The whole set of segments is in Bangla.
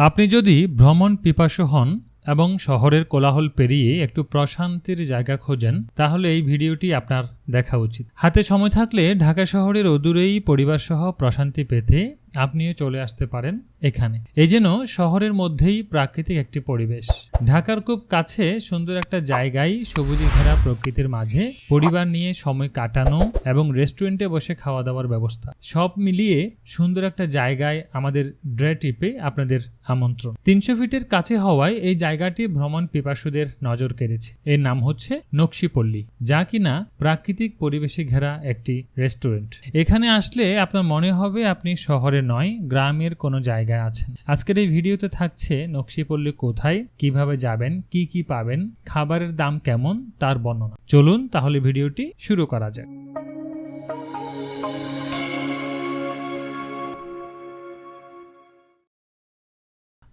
আপনি যদি ভ্রমণ পিপাসু হন এবং শহরের কোলাহল পেরিয়ে একটু প্রশান্তির জায়গা খোঁজেন, তাহলে এই ভিডিওটি আপনার দেখা উচিত। হাতে সময় থাকলে ঢাকা শহরের অদূরেই পরিবারসহ প্রশান্তি পেতে আপনিও চলে আসতে পারেন এখানে। এই যেন শহরের মধ্যেই প্রাকৃতিক একটি পরিবেশ। ঢাকার খুব কাছে সুন্দর একটা জায়গায় সবুজে ঘেরা প্রকৃতির মাঝে, পরিবার নিয়ে সময় কাটানো এবং রেস্টুরেন্টে বসে খাওয়া দাওয়ার ব্যবস্থা। সব মিলিয়ে সুন্দর একটা জায়গায় আমাদের ড্রে ট্রিপে আপনাদের আমন্ত্রণ। তিনশো ফিটের কাছে হওয়ায় এই জায়গাটি ভ্রমণ পিপাসুদের নজর কেড়েছে। এর নাম হচ্ছে নকশিপল্লী, যা কিনা প্রাকৃতিক পরিবেশে ঘেরা একটি রেস্টুরেন্ট। এখানে আসলে আপনার মনে হবে আপনি শহরে নয়, গ্রামের কোনো জায়গায় আছেন। আজকের এই ভিডিওতে থাকছে নকশিপল্লী কোথায়, কীভাবে যাবেন, কি কি পাবেন, খাবারের দাম কেমন, তার বর্ণনা। চলুন তাহলে ভিডিওটি শুরু করা যাক।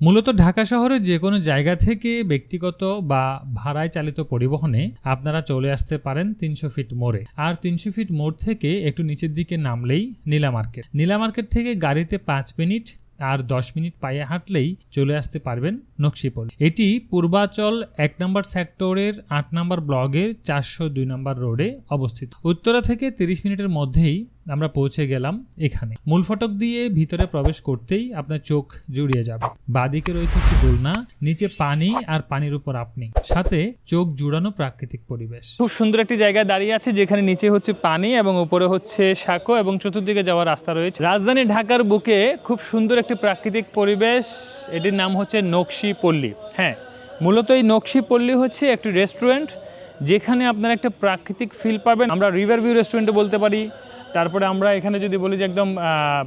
মূলত ঢাকা শহরের যে কোনো জায়গা থেকে ব্যক্তিগত বা ভাড়ায় চালিত পরিবহনে আপনারা চলে আসতে পারেন তিনশো ফিট মোড়ে। আর তিনশো ফিট মোড় থেকে একটু নিচের দিকে নামলেই নীলা মার্কেট। নীলা মার্কেট থেকে গাড়িতে পাঁচ মিনিট আর দশ মিনিট পায়ে হাঁটলেই চলে আসতে পারবেন নকশিপল। এটি পূর্বাচল এক নম্বর সেক্টরের আট নম্বর ব্লগের চারশো দুই নম্বর রোডে অবস্থিত। উত্তরা থেকে তিরিশ মিনিটের মধ্যেই আমরা পৌঁছে গেলাম এখানে। মূল ফটক দিয়ে ভিতরে প্রবেশ করতেই আপনার চোখ জুড়িয়ে যাবে। বাদিকে রয়েছে একটি দোলনা, নিচে পানি আর পানির উপর আপনি। সাথে চোখ জুড়ানো প্রাকৃতিক পরিবেশ। খুব সুন্দর একটি জায়গায় দাঁড়িয়ে আছে যেখানে নিচে হচ্ছে পানি এবং উপরে হচ্ছে সাঁকো এবং চতুর্দিকে যাওয়ার রাস্তা রয়েছে। রাজধানী ঢাকার বুকে খুব সুন্দর একটি প্রাকৃতিক পরিবেশ। এটির নাম হচ্ছে নকশি পল্লী। হ্যাঁ মূলত এই নকশি পল্লী হচ্ছে একটি রেস্টুরেন্ট যেখানে আপনারা একটা প্রাকৃতিক ফিল পাবেন। আমরা রিভার ভিউ রেস্টুরেন্টে বলতে পারি তারপরে আমরা এখানে যদি বলি যে একদম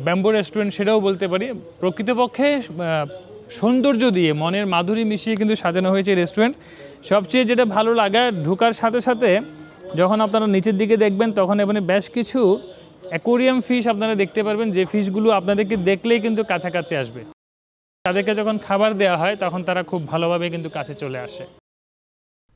ব্যাম্বো রেস্টুরেন্ট সেটাও বলতে পারি। প্রকৃতপক্ষে সৌন্দর্য দিয়ে মনের মাধুরী মিশিয়ে কিন্তু সাজানো হয়েছে রেস্টুরেন্ট। সবচেয়ে যেটা ভালো লাগা, ঢোকার সাথে সাথে যখন আপনারা নিচের দিকে দেখবেন, তখন এখানে বেশ কিছু অ্যাকোরিয়াম ফিশ আপনারা দেখতে পারবেন, যে ফিশগুলো আপনাদেরকে দেখলেই কিন্তু কাছাকাছি আসবে। তাদেরকে যখন খাবার দেওয়া হয়, তখন তারা খুব ভালোভাবে কিন্তু কাছে চলে আসে।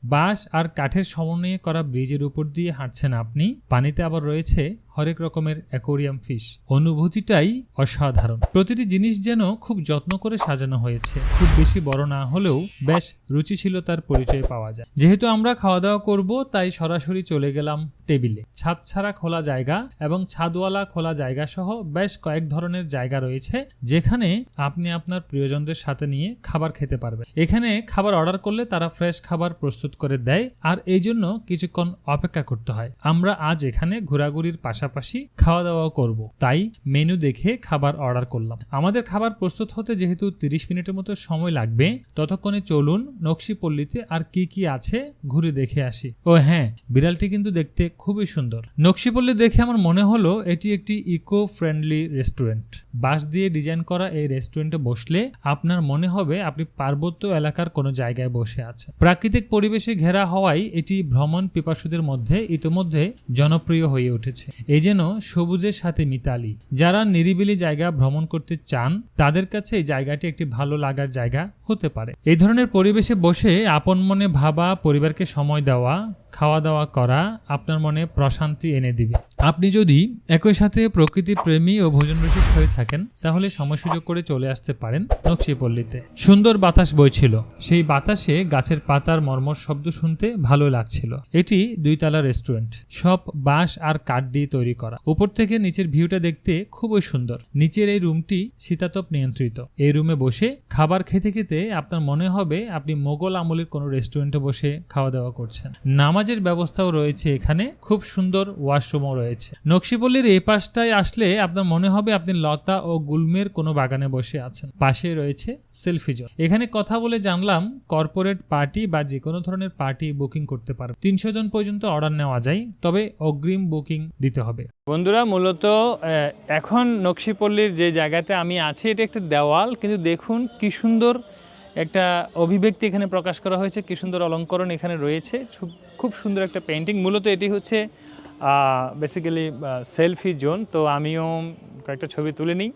বাঁশ আর কাঠের সমন্বয়ে করা ব্রিজের উপর দিয়ে হাঁটছেন আপনি। পানিতে আবার রয়েছে হরেক রকমের অ্যাকোরিয়াম ফিশ। অনুভূতিটাই অসাধারণ। প্রতিটি জিনিস যেন খুব যত্ন করে সাজানো হয়েছে। খুব বেশি বড় না হলেও বেশ রুচিশীলতার পরিচয় পাওয়া যায়। যেহেতু আমরা খাওয়া দাওয়া করব, তাই সরাসরি চলে গেলাম টেবিলে। ছাদ ছাড়া খোলা জায়গা এবং ছাদওয়ালা খোলা জায়গা সহ বেশ কয়েক ধরনের জায়গা রয়েছে, যেখানে আপনি আপনার প্রিয়জনদের সাথে নিয়ে খাবার খেতে পারবেন। এখানে খাবার অর্ডার করলে তারা ফ্রেশ খাবার প্রস্তুত করে দেয়, আর এই জন্য কিছুক্ষণ অপেক্ষা করতে হয়। আমরা আজ এখানে ঘোরাঘুরির পাশাপাশি খাওয়া দাওয়াও করব। তাই মেনু দেখে খাবার অর্ডার করলাম। আমাদের খাবার প্রস্তুত হতে যেহেতু তিরিশ মিনিটের মতো সময় লাগবে, ততক্ষণে চলুন নকশিপল্লীতে আর কি কি আছে ঘুরে দেখে আসি। ও হ্যাঁ বিড়ালটি কিন্তু দেখতে খুবই সুন্দর। নকশিপল্লী দেখে আমার মনে হলো এটি একটি ইকো ফ্রেন্ডলি রেস্টুরেন্ট। বাঁশ দিয়ে ডিজাইন করা এই রেস্টুরেন্টে বসলে আপনার মনে হবে আপনি পার্বত্য এলাকার কোনো জায়গায় বসে আছে প্রাকৃতিক পরিবেশে ঘেরা হওয়ায় এটি ভ্রমণ পিপাসুদের মধ্যে ইতোমধ্যে জনপ্রিয় হয়ে উঠেছে। এই যেন সবুজের সাথে মিতালি। যারা নিরিবিলি জায়গা ভ্রমণ করতে চান, তাদের কাছে এই জায়গাটি একটি ভালো লাগার জায়গা। হতে পারে। এই ধরনের পরিবেশে বসে আপন মনে ভাবা, পরিবারকে সময় দেওয়া, খাওয়া দাওয়া করা আপনার মনে প্রশান্তি এনে দিবে। আপনি যদি একই সাথে প্রকৃতি প্রেমী ও ভোজন রসিক হয়ে থাকেন, তাহলে সময় সুযোগ করে চলে আসতে পারেন নকশিপল্লীতে। সুন্দর বাতাস বইছিল। সেই বাতাসে গাছের পাতার মর্মর শব্দ শুনতে ভালো লাগছিল। এটি দুইতলা রেস্টুরেন্ট। সব বাঁশ আর কাঠ দিয়ে তৈরি করা। উপর থেকে নিচের ভিউটা দেখতে খুবই সুন্দর। নিচের এই রুমটি শীতাতপ নিয়ন্ত্রিত। এই রুমে বসে খাবার খেতে খেতে আপনার মনে হবে আপনি মোগল আমলের কোনো রেস্টুরেন্টে বসে খাওয়া দাওয়া করছেন। নামাজের ব্যবস্থাও রয়েছে এখানে, খুব সুন্দর ওয়াশরুমও রয়েছে। নকশিপল্লির এই পাশটায় আসলে আপনার মনে হবে আপনি লতা ও গুলমের কোনো বাগানে বসে আছেন। পাশে রয়েছে সেলফি জোন। এখানে কথা বলে জানলাম, কর্পোরেট পার্টি বা যে কোনো ধরনের পার্টি বুকিং করতে পারবে। তিনশো জন পর্যন্ত অর্ডার নেওয়া যায়, তবে অগ্রিম বুকিং দিতে হবে। বন্ধুরা, মূলত এখন নকশিপল্লীর যে জায়গাতে আমি আছি, এটা একটা দেওয়াল, কিন্তু দেখুন কি সুন্দর একটা অভিব্যক্তি এখানে প্রকাশ করা হয়েছে, কি সুন্দর অলঙ্করণ এখানে রয়েছে। খুব- সুন্দর একটা পেন্টিং মূলত এটি হচ্ছে বেসিক্যালি সেলফি জোন তো আমিও কয়েকটা ছবি তুলে নিই।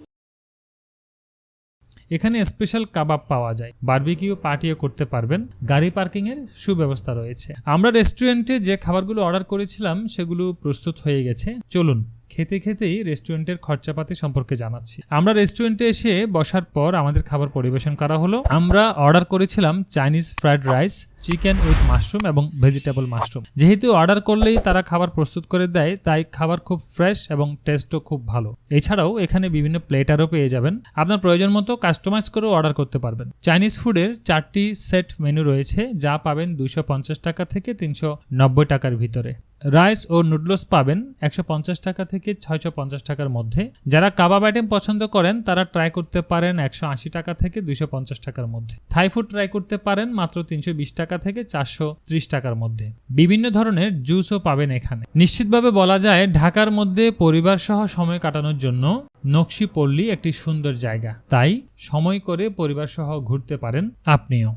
এখানে স্পেশাল কাবাব পাওয়া যায়। বারবিকিউ পার্টিও করতে পারবেন। গাড়ি পার্কিং এর সুব্যবস্থা রয়েছে। আমরা রেস্টুরেন্টে যে খাবারগুলো অর্ডার করেছিলাম, সেগুলো প্রস্তুত হয়ে গেছে। চলুন। খেতে খেতেই রেস্টুরেন্টের খরচাপাতি সম্পর্কে জানাচ্ছি। আমরা রেস্টুরেন্টে এসে বসার পর আমাদের খাবার পরিবেশন করা হলো। আমরা অর্ডার করেছিলাম Chinese fried rice, chicken with mushroom এবং ভেজিটেবল মাশরুম। যেহেতু অর্ডার করলেই তারা খাবার প্রস্তুত করে দেয়, তাই খাবার খুব ফ্রেশ এবং টেস্টও খুব ভালো। এছাড়াও এখানে বিভিন্ন প্লেটারও পেয়ে যাবেন। আপনার প্রয়োজন মতো কাস্টমাইজ করেও অর্ডার করতে পারবেন। চাইনিজ ফুডের চারটি সেট মেনু রয়েছে, যা পাবেন দুইশো টাকা থেকে তিনশো নব্বই টাকার ভিতরে। রাইস ও নুডলস পাবেন একশো পঞ্চাশ টাকা থেকে ছয়শো পঞ্চাশ টাকার মধ্যে। যারা কাবাব আইটেম পছন্দ করেন, তারা ট্রাই করতে পারেন একশো আশি টাকা থেকে দুইশো টাকার মধ্যে। থাই ফুড ট্রাই করতে পারেন মাত্র তিনশো বিশ টাকা থেকে চারশো ত্রিশ টাকার মধ্যে। বিভিন্ন ধরনের জুসও পাবেন এখানে। নিশ্চিতভাবে বলা যায়, ঢাকার মধ্যে পরিবার সহ সময় কাটানোর জন্য নকশি পল্লী একটি সুন্দর জায়গা। তাই সময় করে পরিবার সহ ঘুরতে পারেন আপনিও।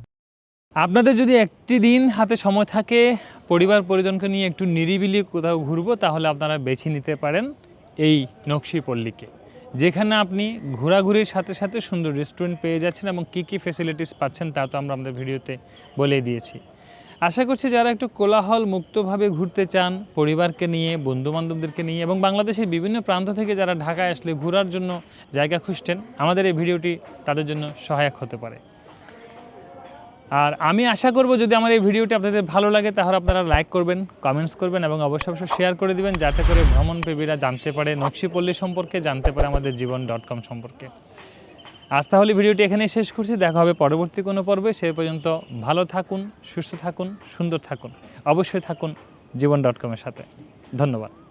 আপনাদের যদি একটি দিন হাতে সময় থাকে পরিবার পরিজনকে নিয়ে একটু নিরিবিলি কোথাও ঘুরবো, তাহলে আপনারা বেছে নিতে পারেন এই নকশি পল্লীকে। যেখানে আপনি ঘোরাঘুরির সাথে সাথে সুন্দর রেস্টুরেন্ট পেয়ে যাচ্ছেন এবং কী কী ফেসিলিটিস পাচ্ছেন তা তো আমরা আমাদের ভিডিওতে বলে দিয়েছি। আশা করছি যারা একটু কোলাহল মুক্তভাবে ঘুরতে চান পরিবারকে নিয়ে বন্ধু বান্ধবদেরকে নিয়ে এবং বাংলাদেশের বিভিন্ন প্রান্ত থেকে যারা ঢাকায় আসলে ঘোরার জন্য জায়গা খুঁজছেন, আমাদের এই ভিডিওটি তাদের জন্য সহায়ক হতে পারে। আর আমি আশা করব যদি আমার এই ভিডিওটি আপনাদের ভালো লাগে, তাহলে আপনারা লাইক করবেন কমেন্টস করবেন এবং অবশ্যই অবশ্যই শেয়ার করে দিবেন, যাতে করে ভ্রমণপ্রেমীরা জানতে পারে, নকশিপল্লী সম্পর্কে জানতে পারে আমাদের জীবন ডট কম সম্পর্কে। আজ তাহলে ভিডিওটি এখানেই শেষ করছি, দেখা হবে পরবর্তী কোনো পর্বে, সে পর্যন্ত ভালো থাকুন, সুস্থ থাকুন, সুন্দর থাকুন, অবশ্যই থাকুন জীবন ডট কমের সাথে। ধন্যবাদ।